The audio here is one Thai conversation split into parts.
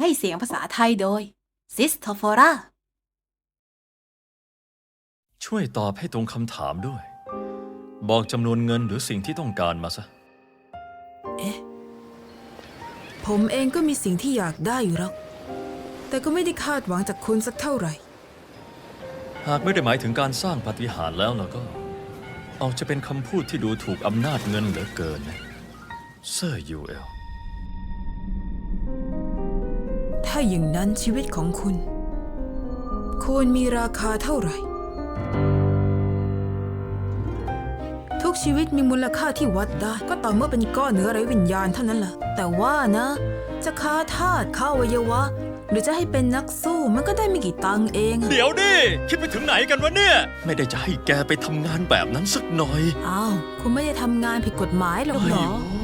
ให้เสียงภาษาไทยโดยซิสโทโฟราช่วยตอบให้ตรงคำถามด้วย บอกจำนวนเงินหรือสิ่งที่ต้องการมาซะผมเองก็มีสิ่งที่อยากได้อยู่หรอก แต่ก็ไม่ได้คาดหวังจากคุณสักเท่าไหร่ หากไม่ได้หมายถึงการสร้างปาฏิหาริย์แล้วแล้วก็ ออกจะเป็นคำพูดที่ดูถูกอำนาจเงินเหลือเกินนะเซอร์ยูเอล ถ้าอย่างนั้นชีวิตของคุณ ควรมีราคาเท่าไหร่ ทุกชีวิตมีมูลค่าที่วัดได้ ก็ต่อเมื่อเป็นก้อนเนื้อไร้วิญญาณเท่านั้นแหละแต่ว่านะ จะค้าทาสค้าอวัยวะ หรือจะให้เป็นนักสู้มันก็ได้ไม่กี่ตังค์เองอะเดี๋ยวดิคิดไปถึงไหนกันวะเนี่ย ไม่ได้จะให้แกไปทำงานแบบนั้นสักหน่อย อ้าว คุณไม่ได้ทำงานผิดกฎหมายหรอกเหรอ โ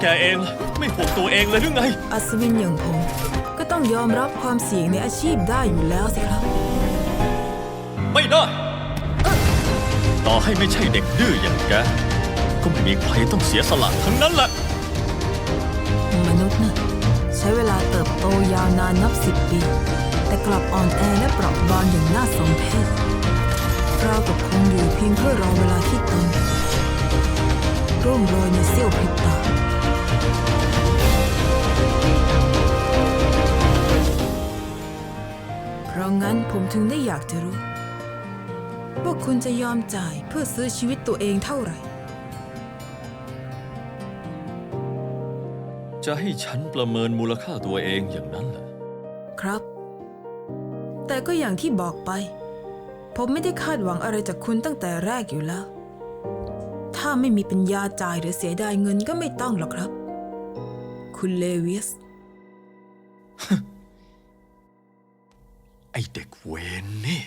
แล้วแกเองล่ะไม่ห่วงตัวเองเลยหรือไง อัศวินอย่างผม ก็ต้องยอมรับความเสี่ยงในอาชีพได้อยู่แล้วสิครับ ไม่ได้ ต่อให้ไม่ใช่เด็กดื้ออย่างแก ก็ไม่มีใครต้องเสียสละทั้งนั้นแหละ มนุษย์น่ะใช้เวลาเติบโตยาวนานนับสิบปี แต่กลับอ่อนแอและเปราะบางอย่างน่าสมเพชเราวกับคงอยู่เพียงเพื่อรอเวลาที่ตรงร่วงโรยในเสี้ยวพริบตา ผมถึงได้อยากจะรู้ ว่าคุณจะยอมจ่ายเพื่อซื้อชีวิตตัวเองเท่าไหร่ จะให้ฉันประเมินมูลค่าตัวเองอย่างนั้นเหรอ ครับ แต่ก็อย่างที่บอกไป ผมไม่ได้คาดหวังอะไรจากคุณตั้งแต่แรกอยู่แล้ว ถ้าไม่มีปัญญาจ่ายหรือเสียดายเงินก็ไม่ต้องหรอกครับ คุณเลวิส ไอเด็กเวนนี่